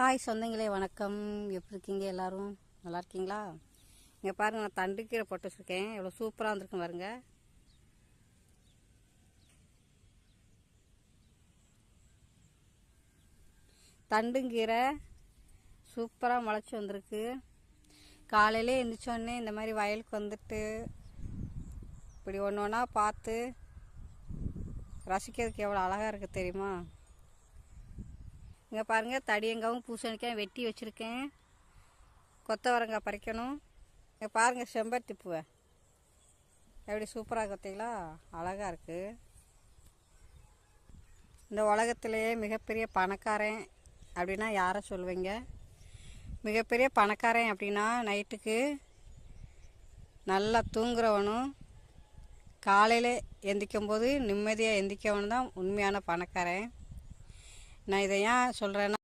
Hi சொந்தங்களே வணக்கம். எப்படி இருக்கீங்க எல்லோரும்? நல்லா இருக்கீங்களா? இங்கே பாருங்கள் நான் தண்டுக்கீரை போட்டு வச்சுருக்கேன் எவ்வளோ சூப்பராக வந்திருக்கும் பாருங்க. தண்டுங்கீரை சூப்பராக முளைச்சி வந்திருக்கு. காலையிலே எழுந்திரிச்சோடனே இந்த மாதிரி வயலுக்கு வந்துட்டு இப்படி ஒன்று ஒன்றா பார்த்து ரசிக்கிறதுக்கு எவ்வளோ அழகாக இருக்குது தெரியுமா? இங்கே பாருங்கள் தடியங்காவும் பூசணிக்காயும் வெட்டி வச்சுருக்கேன். கொத்தவரங்காய் பறிக்கணும். இங்கே பாருங்கள் செம்பருத்தி பூவை. எப்படி சூப்பராக கொத்தீங்களா அழகாக இருக்குது இந்த உலகத்திலேயே மிகப்பெரிய பணக்காரன் அப்படின்னா யாரை சொல்லுவீங்க மிகப்பெரிய பணக்காரன் அப்படின்னா நைட்டுக்கு நல்லா தூங்குறவனும் காலையில் எந்திக்கும் போது நிம்மதியாக எந்திக்கவனும் தான் உண்மையான பணக்காரன். நான் இதை ஏன் சொல்கிறேன்னா